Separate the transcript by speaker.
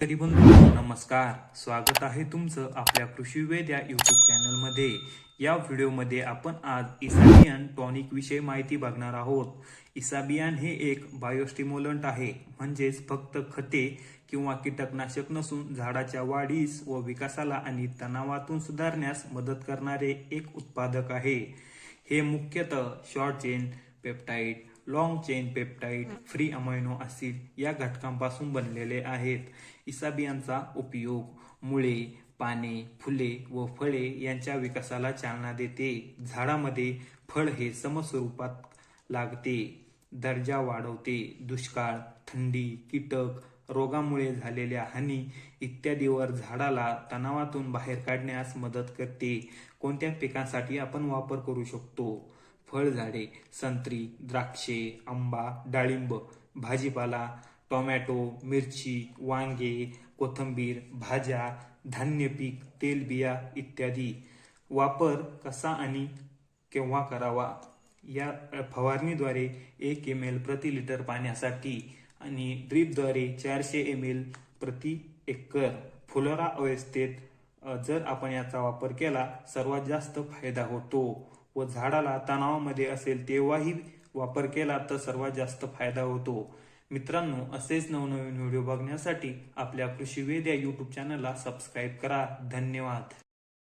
Speaker 1: तरी बंधू नमस्कार. स्वागत आहे तुमचं आपल्या कृषीवेद या यूट्यूब चॅनलमध्ये या व्हिडिओमध्ये आपण आज इसाबियान टॉनिक विषयी माहिती बघणार आहोत. इसाबियान हे एक बायोस्टिम्युलंट आहे. म्हणजेच फक्त खते किंवा कीटकनाशक नसून झाडाच्या वाढीस व विकासाला आणि तणावातून सुधारण्यास मदत करणारे एक उत्पादक आहे. हे मुख्यतः short chain peptide long chain peptide free amino acid या घटकांपासून बनलेले आहेत. इसाबियांचा उपयोग मुळे पाने फुले व फळे यांच्या विकासाला चालना देते. झाडामध्ये फळ हे समस्वरूपात लागते दर्जा वाढवते दुष्काळ थंडी कीटक रोगामुळे झालेल्या हानी इत्यादीवर झाडाला तणावातून बाहेर काढण्यास मदत करते. कोणत्या पिकांसाठी आपण वापर करू शकतो? फळझाडे संत्री द्राक्षे आंबा डाळिंब भाजीपाला टोमॅटो मिरची वांगे कोथिंबीर भाज्या धान्य पीक तेलबिया इत्यादी. वापर कसा आणि केव्हा करावा? या फवारणीद्वारे एक एम एल प्रति लिटर पाण्यासाठी आणि ड्रीपद्वारे चारशे एम एल प्रति एकर. फुलोरा अवस्थेत जर आपण याचा वापर केला सर्वात जास्त फायदा होतो. व झाडाला तणावामध्ये असेल तेव्हाही वापर केला तर सर्वात जास्त फायदा होतो. मित्रांनो असेच नवनवीन व्हिडिओ बघण्यासाठी आपल्या कृषीवेद या यूट्यूब चॅनलला सबस्क्राईब करा. धन्यवाद.